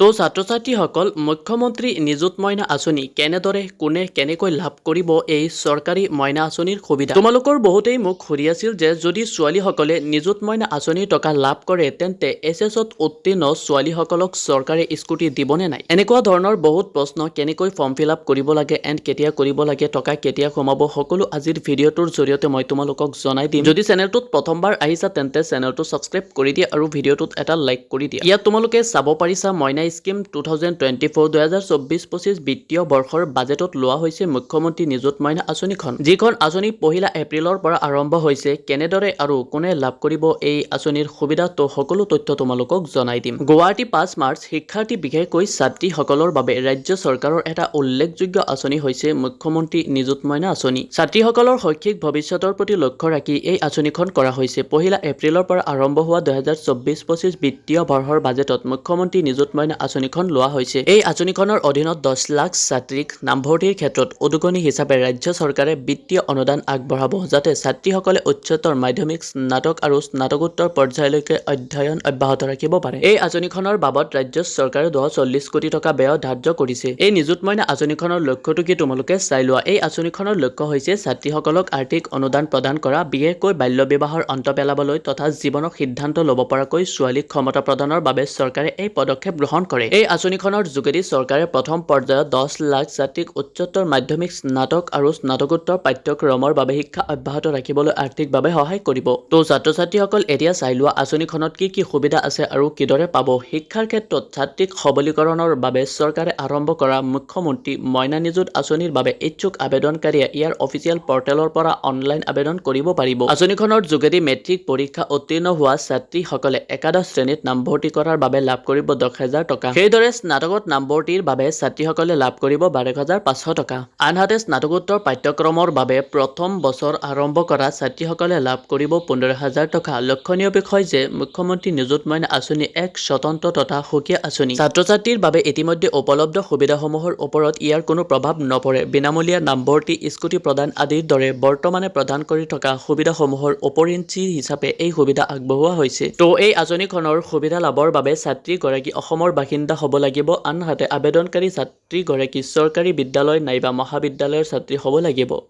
তো ছাত্ৰ ছাত্ৰীসকল মুখ্যমন্ত্ৰী নিযুত মইনা আঁচনি কেনেদৰে, কোনে কেনেকৈ লাভ কৰিব এই চৰকাৰী মইনা আঁচনিৰ সুবিধা? তোমালোকৰ বহুতেই মোক সুধি আছিল যে যদি ছোৱালীসকলে নিযুত মইনা আঁচনিৰ টকা লাভ কৰে, তেন্তে এছ এছত উত্তীৰ্ণ ছোৱালীসকলক চৰকাৰে স্কুটি দিবনে নাই? এনেকুৱা ধৰণৰ বহুত প্ৰশ্ন কেনেকৈ ফৰ্ম ফিল আপ কৰিব লাগে, এণ্ড কেতিয়া কৰিব লাগে, টকা কেতিয়া সোমাব, সকলো আজিৰ ভিডিঅ'টোৰ জৰিয়তে মই তোমালোকক জনাই দিম। যদি চেনেলটোত প্ৰথমবাৰ আহিছা, তেন্তে চেনেলটো ছাবস্ক্ৰাইব কৰি দিয়া আৰু ভিডিঅ'টোত এটা লাইক কৰি দিয়া। ইয়াত তোমালোকে চাব পাৰিছা Moina scheme two thousand twenty four দুহেজাৰ চৌব্বিছ পঁচিছ বিত্তীয় বৰ্ষৰ বাজেটত লোৱা হৈছে মুখ্যমন্ত্ৰী নিযুত মইনা আঁচনিখন। যিখন আঁচনি পহিলা এপ্ৰিলৰ পৰা আৰম্ভ হৈছে, কেনেদৰে আৰু কোনে লাভ কৰিব এই আঁচনিৰ সুবিধা তো সকলো তথ্য তোমালোকক জনাই দিম। গুৱাহাটী পাঁচ মাৰ্চ, শিক্ষাৰ্থী বিশেষকৈ ছাত্ৰীসকলৰ বাবে ৰাজ্য চৰকাৰৰ এটা উল্লেখযোগ্য আঁচনি হৈছে মুখ্যমন্ত্ৰী নিযুত মইনা আঁচনি। ছাত্ৰীসকলৰ শৈক্ষিক ভৱিষ্যতৰ প্ৰতি লক্ষ্য ৰাখি এই আঁচনিখন কৰা হৈছে। পহিলা এপ্ৰিলৰ পৰা আৰম্ভ হোৱা দুহেজাৰ চৌব্বিছ পঁচিছ বিত্তীয় বৰ্ষৰ বাজেটত মুখ্যমন্ত্ৰী নিযুত মইনা আঁচনিখন লোৱা হৈছে। এই আঁচনিখনৰ অধীনত দহ লাখ ছাত্ৰীক নামভৰ্তিৰ ক্ষেত্ৰত উদগনি হিচাপে ৰাজ্য চৰকাৰে বিত্তীয় অনুদান আগবঢ়াব যাতে ছাত্ৰীসকলে উচ্চতৰ মাধ্যমিক, স্নাতক আৰু স্নাতকোত্তৰ পৰ্যায়লৈকে অধ্যয়ন অব্যাহত ৰাখিব পাৰে। এই আঁচনিখনৰ বাবদ ৰাজ্য চৰকাৰে দুশ চল্লিছ কোটি টকা ব্যয় ধাৰ্য কৰিছে। এই নিযুত মইনা আঁচনিখনৰ লক্ষ্যটো কি তোমালোকে চাই লোৱা? এই আঁচনিখনৰ লক্ষ্য হৈছে ছাত্ৰীসকলক আৰ্থিক অনুদান প্ৰদান কৰা, বিশেষকৈ বাল্য বিবাহৰ অন্ত পেলাবলৈ তথা জীৱনক সিদ্ধান্ত ল'ব পৰাকৈ ছোৱালীক ক্ষমতা প্ৰদানৰ বাবে চৰকাৰে এই পদক্ষেপ গ্ৰহণ কৰে। এই আঁচনিখনৰ যোগেদি চৰকাৰে প্ৰথম পৰ্যায়ত দহ লাখ ছাত্ৰীক উচ্চতৰ মাধ্যমিক স্নাতক আৰু স্নাতকোত্তৰ পাঠ্যক্ৰমৰ বাবে শিক্ষা অব্যাহত ৰাখিবলৈ আৰ্থিকভাৱে সহায় কৰিব। তো ছাত্ৰ ছাত্ৰীসকল এতিয়া চাই লোৱা আঁচনিখনত কি কি সুবিধা আছে আৰু কিদৰে পাব? শিক্ষাৰ ক্ষেত্ৰত ছাত্ৰীক সবলীকৰণৰ বাবে চৰকাৰে আৰম্ভ কৰা মুখ্যমন্ত্ৰী মইনা নিযুত আঁচনিৰ বাবে ইচ্ছুক আবেদনকাৰীয়ে ইয়াৰ অফিচিয়েল পৰ্টেলৰ পৰা অনলাইন আবেদন কৰিব পাৰিব। আঁচনিখনৰ যোগেদি মেট্ৰিক পৰীক্ষা উত্তীৰ্ণ হোৱা ছাত্ৰীসকলে একাদশ শ্ৰেণীত নামভৰ্তি কৰাৰ বাবে লাভ কৰিব দহ হাজাৰ টকা। সেইদৰে স্নাতকত নামভৰ্তিৰ বাবে লাভ কৰিব বাৰ হাজাৰ পাঁচশো টকা। আনহাতে স্নাতকোত্তৰ পাঠ্যক্ৰমৰ বাবে প্ৰথম বছৰ আৰম্ভ কৰা ছাত্ৰীসকলে লাভ কৰিব পোন্ধৰ হাজাৰ টকা। লক্ষণীয় বিষয় যে, মুখ্যমন্ত্ৰী নিযুত আঁচনি এক স্বতন্ত্ৰ তথা সুকীয়া আঁচনি। ছাত্ৰ ছাত্ৰীৰ বাবে ইতিমধ্যে উপলব্ধ সুবিধাসমূহৰ ওপৰত ইয়াৰ কোনো প্ৰভাৱ নপৰে। বিনামূলীয়া নামভৰ্তি, স্কুটি প্ৰদান আদিৰ দৰে বৰ্তমানে প্ৰদান কৰি থকা সুবিধাসমূহৰ ওপৰিঞ্চি হিচাপে এই সুবিধা আগবঢ়োৱা হৈছে। তো এই আঁচনিখনৰ সুবিধা লাভৰ বাবে ছাত্ৰীগৰাকী অসমৰ বাসিন্দা হ'ব লাগিব। আনহাতে আবেদনকাৰী ছাত্ৰীগৰাকী চৰকাৰী বিদ্যালয় নাইবা মহাবিদ্যালয়ৰ ছাত্ৰী হ'ব লাগিব।